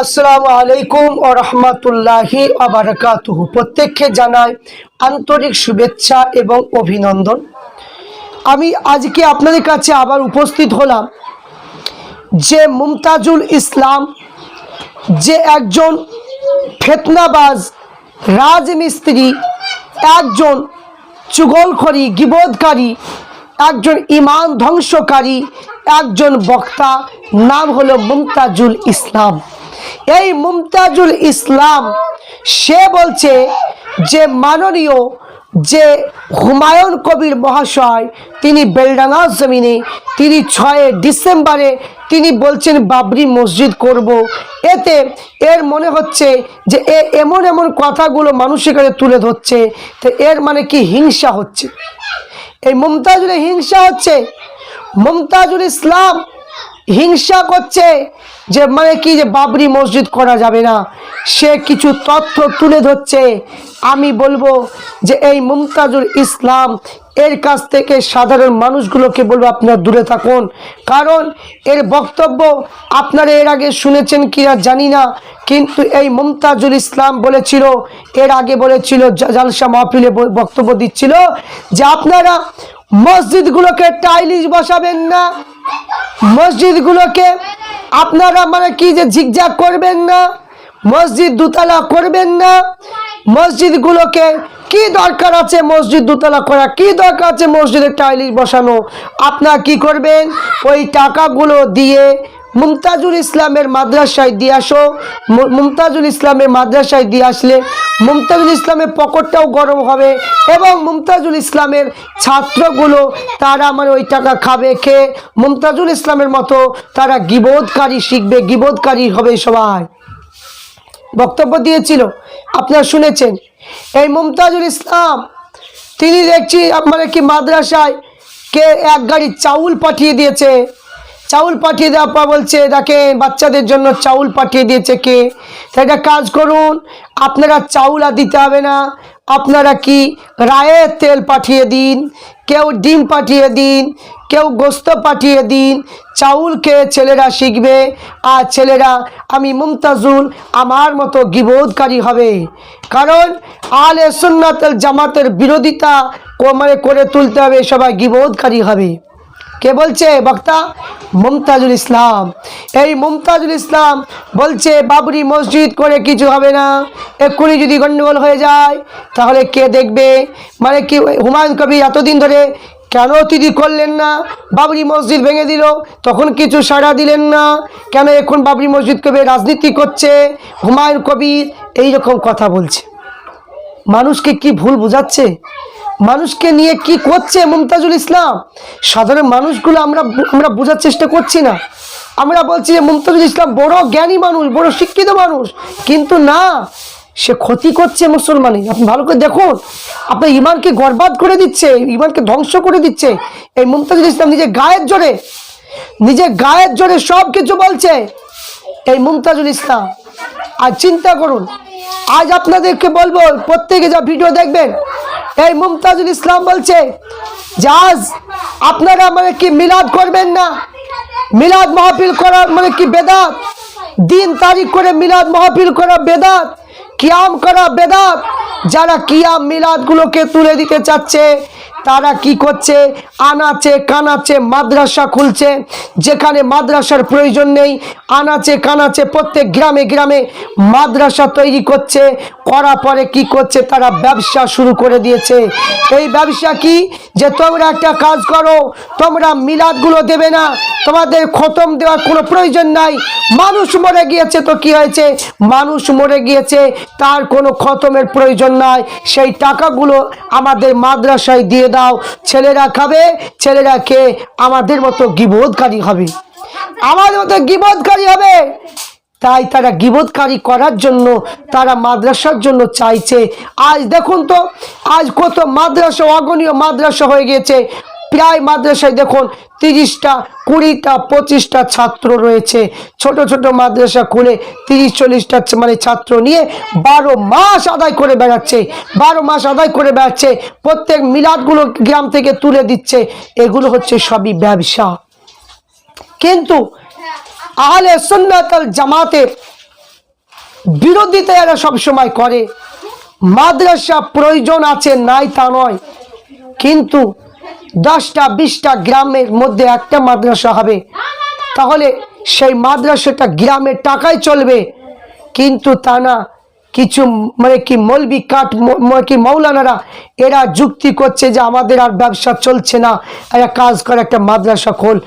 আসসালামু আলাইকুম ও রহমতুল্লাহি আবরকাতুহ প্রত্যেককে জানাই আন্তরিক শুভেচ্ছা এবং অভিনন্দন। আমি আজকে আপনাদের কাছে আবার উপস্থিত হলাম যে মুমতাজুল ইসলাম যে একজন ফেতনাবাজ রাজমিস্ত্রি, একজন চুগলখড়ি গিবোধকারী একজন ইমান ধ্বংসকারী, একজন বক্তা, নাম হলো মুমতাজুল ইসলাম। এই মুমতাজুল ইসলাম, সে বলছে যে মাননীয় যে হুমায়ুন কবির মহাশয়, তিনি বেলডাঙ্গা জমিনে, তিনি ছয় ডিসেম্বরে তিনি বলছেন, বাবরি মসজিদ করব। এতে এর মনে হচ্ছে যে এ এমন এমন কথাগুলো মানুষের কাছে তুলে ধরছে, তো এর মানে কি হিংসা হচ্ছে? এই মুমতাজুলের হিংসা হচ্ছে? মুমতাজুল ইসলাম হিংসা করছে? যে মানে কি যে বাবরি মসজিদ করা যাবে না? সে কিছু তথ্য তুলে ধরছে। আমি বলব যে এই মুমতাজুল ইসলাম এর কাছ থেকে সাধারণ মানুষগুলোকে বলব আপনারা দূরে থাকুন। কারণ এর বক্তব্য আপনারা এর আগে শুনেছেন কিনা জানি না, কিন্তু এই মুমতাজুল ইসলাম বলেছিল, এর আগে বলেছিল জালসা মাহফিলে বক্তব্য দিচ্ছিল যে আপনারা মসজিদগুলোকে টাইলিশ বসাবেন না। মসজিদগুলোকে আপনারা মানে কি যে ঝিকঝাক করবেন না? মসজিদ দুতলা করবেন না? মসজিদগুলোকে কি দরকার আছে মসজিদ দুতলা করা? কি দরকার আছে মসজিদের টাইলিশ বসানো? আপনারা কি করবেন? ওই টাকাগুলো দিয়ে মুমতাজুল ইসলামের মাদ্রাসায় দিয়ে আসো। মুমতাজুল ইসলামের মাদ্রাসায় দিয়ে আসলে মুমতাজুল ইসলামের পকেটটাও গরম হবে এবং মুমতাজুল ইসলামের ছাত্রগুলো তারা মানে ওই টাকা খাবে, খেয়ে মুমতাজুল ইসলামের মতো তারা গিবোধকারী শিখবে, গিবোধকারী হবে সবাই। বক্তব্য দিয়েছিল, আপনারা শুনেছেন। এই মুমতাজুল ইসলাম, তিনি দেখছি মানে কি মাদ্রাসায় কে এক গাড়ি চাউল পাঠিয়ে দিয়েছে। চাউল পাঠিয়ে দেওয়া পর বলছে, দেখেন, বাচ্চাদের জন্য চাউল পাঠিয়ে দিয়েছে কে? একটা কাজ করুন, আপনারা চাউল আর দিতে হবে না, আপনারা কি রায়ের তেল পাঠিয়ে দিন, কেউ ডিম পাঠিয়ে দিন, কেউ গোস্ত পাঠিয়ে দিন, চাউল খেয়ে ছেলেরা শিখবে, আর ছেলেরা, আমি মুমতাজুল, আমার মতো গিবোধকারী হবে। কারণ আলে সুন্নাতের জামাতের বিরোধিতা মানে করে তুলতে হবে, সবাই গিবোধকারী হবে। কে বলছে? বক্তা মুমতাজুল ইসলাম। এই মুমতাজুল ইসলাম বলছে, বাবরি মসজিদ করে কিছু হবে না। এক্ষুনি যদি গণ্ডগোল হয়ে যায়, তাহলে কে দেখবে? মানে কি, হুমায়ুন কবির এতদিন ধরে কেন তিনি করলেন না? বাবরি মসজিদ ভেঙে দিল, তখন কিছু সাড়া দিলেন না। কেন এখন বাবরি মসজিদ কবে রাজনীতি করছে? হুমায়ুন কবির এই রকম কথা বলছে। মানুষকে কি ভুল বোঝাচ্ছে? মানুষকে নিয়ে কি করছে মুমতাজুল ইসলাম? সাধারণ মানুষগুলো আমরা আমরা বোঝার চেষ্টা করছি না। আমরা বলছি যে মুমতাজুল ইসলাম বড় জ্ঞানী মানুষ, বড় শিক্ষিত মানুষ। কিন্তু না, সে ক্ষতি করছে মুসলমানে। আপনি ভালো করে দেখুন, আপনার ইমানকে গর্বাদ করে দিচ্ছে, ইমানকে ধ্বংস করে দিচ্ছে। এই মুমতাজুল ইসলাম নিজে গায়ের জোরে নিজে গায়ের জোরে সব কিছু বলছে। এই মুমতাজুল ইসলাম আর চিন্তা করুন, আজ আপনাদেরকে বলব, প্রত্যেকে যা ভিডিও দেখবেন এই মুমতাজুল ইসলাম বলছে আজ আপনারা মানে কি মিলাদ করবেন না? মিলাদ মাহফিল করা মানে কি বেদাত? দিন তারিখ করে মিলাদ মাহফিল করা বেদাত? কিয়াম করা বেদাত? যারা কিয়াম মিলাদগুলোকে তুলে দিতে চাচ্ছে তারা কি করছে? আনাচে কানাচে মাদ্রাসা খুলছে, যেখানে মাদ্রাসার প্রয়োজন নেই। আনাচে কানাচে প্রত্যেক গ্রামে গ্রামে মাদ্রাসা তৈরি করছে। করা পরে কি করছে? তারা ব্যবসা শুরু করে দিয়েছে। এই ব্যবসা কি? যে তোমরা একটা কাজ করো, তোমরা মিলাদগুলো দেবে না। তোমাদের খতম দেওয়ার কোনো প্রয়োজন নাই। মানুষ মরে গিয়েছে তো কি হয়েছে? মানুষ মরে গিয়েছে, তার কোনো খতমের প্রয়োজন নাই। সেই টাকাগুলো আমাদের মাদ্রাসায় দিয়ে দাও, ছেলেরা খাবে, ছেলেরা খেয়ে আমাদের মতো গিবোধকারী হবে। আমাদের মতো গিবোধকারী হবে। তাই তারা গিবোধকারী করার জন্য, তারা মাদ্রাসার জন্য চাইছে। আজ দেখুন তো, আজ কত মাদ্রাসা অগণীয় মাদ্রাসা হয়ে গিয়েছে। প্রায় মাদ্রাসায় দেখুন তিরিশটা, কুড়িটা, পঁচিশটা ছাত্র রয়েছে। ছোট ছোট মাদ্রাসা খুলে তিরিশ, চল্লিশটা মানে ছাত্র নিয়ে বারো মাস আদায় করে বেড়াচ্ছে। বারো মাস আদায় করে বেড়াচ্ছে। প্রত্যেক মিলাদগুলো গ্রাম থেকে তুলে দিচ্ছে। এগুলো হচ্ছে সবই ব্যবসা। কিন্তু আহলে সুন্নাতাল জামাতের বিরোধিতা এরা সবসময় করে। মাদ্রাসা প্রয়োজন আছে, নাই তা নয়। কিন্তু দশটা, বিশটা গ্রামের মধ্যে একটা মাদ্রাসা হবে। তাহলে সেই মাদ্রাসাটা গ্রামের টাকায় চলবে, কিন্তু তা না কিছু মানে কি মৌলবি কাঠ কি মৌলানারা, এরা যুক্তি করছে যে আমাদের আর ব্যবসা চলছে না। এরা কাজ করে, একটা মাদ্রাসা খোল।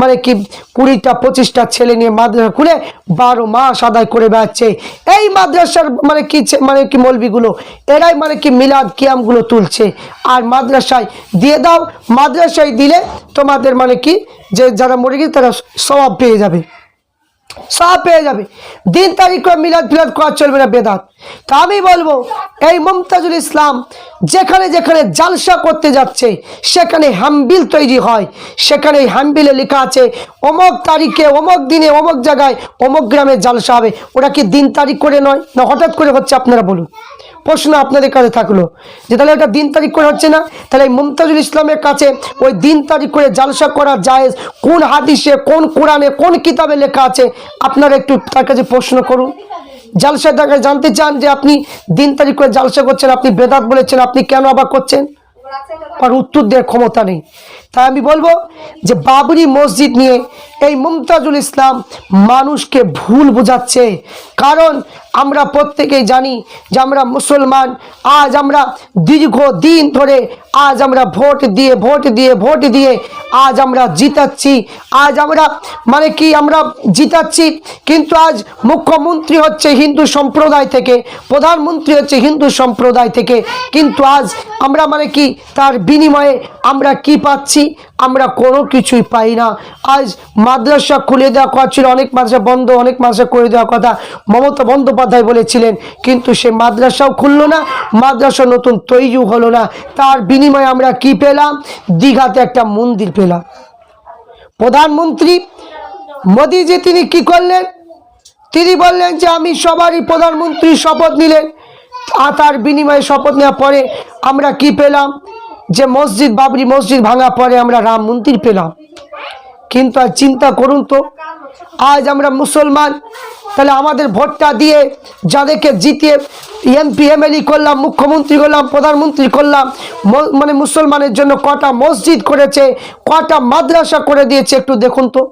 মানে কি কুড়িটা, পঁচিশটা ছেলে নিয়ে মাদ্রাসা খুলে বারো মাস আদায় করে বেড়াচ্ছে। এই মাদ্রাসার মানে কি মানে কি মৌলবিগুলো, এরাই মানে কি মিলাদ কিয়ামগুলো তুলছে। আর মাদ্রাসায় দিয়ে দাও, মাদ্রাসায় দিলে তোমাদের মানে কি যে যারা মরে গেছে তারা সবাব পেয়ে যাবে। সব পেয়ে যাবে। দিন তারিখ করে মিলাদ ফিলাদ করা চলবে না, বেদাত। তা আমি বলব, এই মমতাজুল ইসলাম যেখানে যেখানে জালসা করতে যাচ্ছে, সেখানে হামবিল তৈরি হয়। সেখানে এই হ্যাম্বিলে লেখা আছে, অমক তারিখে, অমক দিনে, অমক জায়গায়, অমক গ্রামে জালসা হবে। ওটা কি দিন তারিখ করে নয়? না হঠাৎ করে হচ্ছে আপনারা বলুন। প্রশ্ন আপনাদের কাছে থাকল যে তাহলে এটা দিন তারিখ করে হচ্ছে না? তাহলে মুমতাজুল ইসলামের কাছে ওই দিন তারিখ করে জালসা করা যায় কোন হাদিসে, কোন কোরআনে, কোন কিতাবে লেখা আছে? আপনারা একটু তার কাছে প্রশ্ন করুন। জালসা তার জানতে চান যে আপনি দিন তারিখ করে জালসা করছেন, আপনি বেদাত বলেছেন, আপনি কেন আবার করছেন? আর উত্তর দেওয়ার ক্ষমতা নেই। তাই আমি বলব যে বাবরি মসজিদ নিয়ে এই মুমতাজুল ইসলাম মানুষকে ভুল বোঝাচ্ছে। কারণ আমরা প্রত্যেকেই জানি যে আমরা মুসলমান, আজ আমরা দীর্ঘ দিন ধরে, আজ আমরা ভোট দিয়ে ভোট দিয়ে ভোট দিয়ে, আজ আমরা জিতাচ্ছি। আজ আমরা মানে কি আমরা জিতাচ্ছি? কিন্তু আজ মুখ্যমন্ত্রী হচ্ছে হিন্দু সম্প্রদায় থেকে, প্রধানমন্ত্রী হচ্ছে হিন্দু সম্প্রদায় থেকে। কিন্তু আজ আমরা মানে কি, তার বিনিময়ে আমরা কি পাচ্ছি? আমরা কোনো কিছুই পাই না। আজ মাদ্রাসা খুলে দেওয়া কথা ছিল, অনেক মাদ্রাসা বন্ধ, অনেক মাদ্রাসা করে দেওয়ার কথা মমতা বন্দ্যোপাধ্যায় বলেছিলেন। কিন্তু সে মাদ্রাসাও খুললো না মাদ্রাসা নতুন তৈরিও হলো না। তার বিনিময়ে আমরা কি পেলাম? দীঘাতে একটা মন্দির পেলাম। প্রধানমন্ত্রী মোদিজি তিনি কি করলেন? তিনি বললেন যে আমি সবারই প্রধানমন্ত্রী শপথ নিলেন। আর তার বিনিময়ে শপথ নেওয়ার পরে আমরা কি পেলাম? যে মসজিদ বাবরি মসজিদ ভাঙা পরে আমরা রাম মন্দির পেলাম। কিন্তু আর চিন্তা করুন তো, আজ আমরা মুসলমান, তাহলে আমাদের ভোটটা দিয়ে যাদেরকে জিতিয়ে এমপি এমএলই করলাম, মুখ্যমন্ত্রী করলাম, প্রধানমন্ত্রী করলাম মানে মুসলমানের জন্য কটা মসজিদ করেছে, কটা মাদ্রাসা করে দিয়েছে একটু দেখুন তো।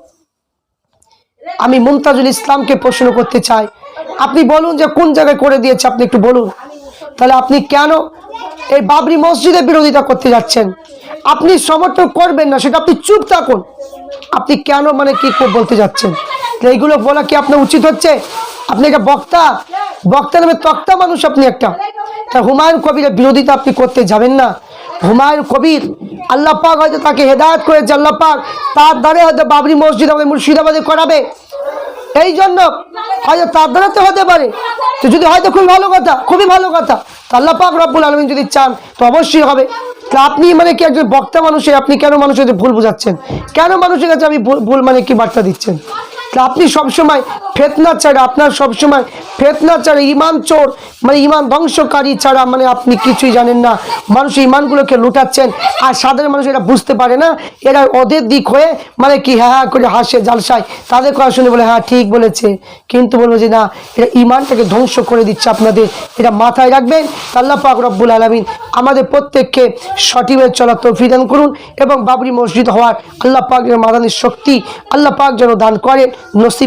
আমি মুমতাজুল ইসলামকে প্রশ্ন করতে চাই, আপনি বলুন যে কোন জায়গায় করে দিয়েছে, আপনি একটু বলুন। তাহলে আপনি কেন এই বাবরি মসজিদের বিরোধিতা করতে যাচ্ছেন। আপনি সমর্থন করবেন না, সেটা আপনি চুপ থাকুন। আপনি কেন মানে কি বলতে যাচ্ছেন? এইগুলো বলা কি আপনার উচিত হচ্ছে? আপনি একটা বক্তা বক্তা নামে তক্তা মানুষ আপনি একটা। তা হুমায়ুন কবিরের বিরোধিতা আপনি করতে যাবেন না। হুমায়ুন কবির, আল্লাহ পাক হয়তো তাকে হেদায়ত করেছে, আল্লাহ পাক তার দ্বারে হয়তো বাবরি মসজিদ আমাদের মুর্শিদাবাদে করাবে। এই জন্য হয়তো তার দ্বারাতে হতে পারে। তো যদি হয়তো খুবই ভালো কথা, খুবই ভালো কথা আল্লাহ পাক রব্বুল আলমিন যদি চান, তো অবশ্যই হবে। তা আপনি মানে কি একজন বক্তা মানুষের আপনি কেন মানুষের ভুল বোঝাচ্ছেন? কেন মানুষের কাছে আমি ভুল মানে কি বার্তা দিচ্ছেন? আপনি সবসময় ফেতনা ছাড়া, আপনার সবসময় ফেতনা ছাড়া, ইমান চোর মানে ইমান ধ্বংসকারী ছাড়া মানে আপনি কিছুই জানেন না। মানুষ ইমানগুলোকে লুটাচ্ছেন আর সাধারণ মানুষ এটা বুঝতে পারে না। এরা ওদের দিক হয়ে মানে কি হ্যাঁ হ্যাঁ করে হাসে, জালসায়। তাদের কথা শুনে বলে হ্যাঁ ঠিক বলেছে। কিন্তু বলব যে, না এটা ইমানটাকে ধ্বংস করে দিচ্ছে আপনাদের। এটা মাথায় রাখবেন। আল্লাহ পাক রব্বুল আলমিন আমাদের প্রত্যেককে সঠিকভাবে চলার তৌফিক দান করুন এবং বাবরি মসজিদ হওয়ার আল্লাহ পাক যেন মাদানির শক্তি আল্লাহ পাক যেন দান করেন। নসিব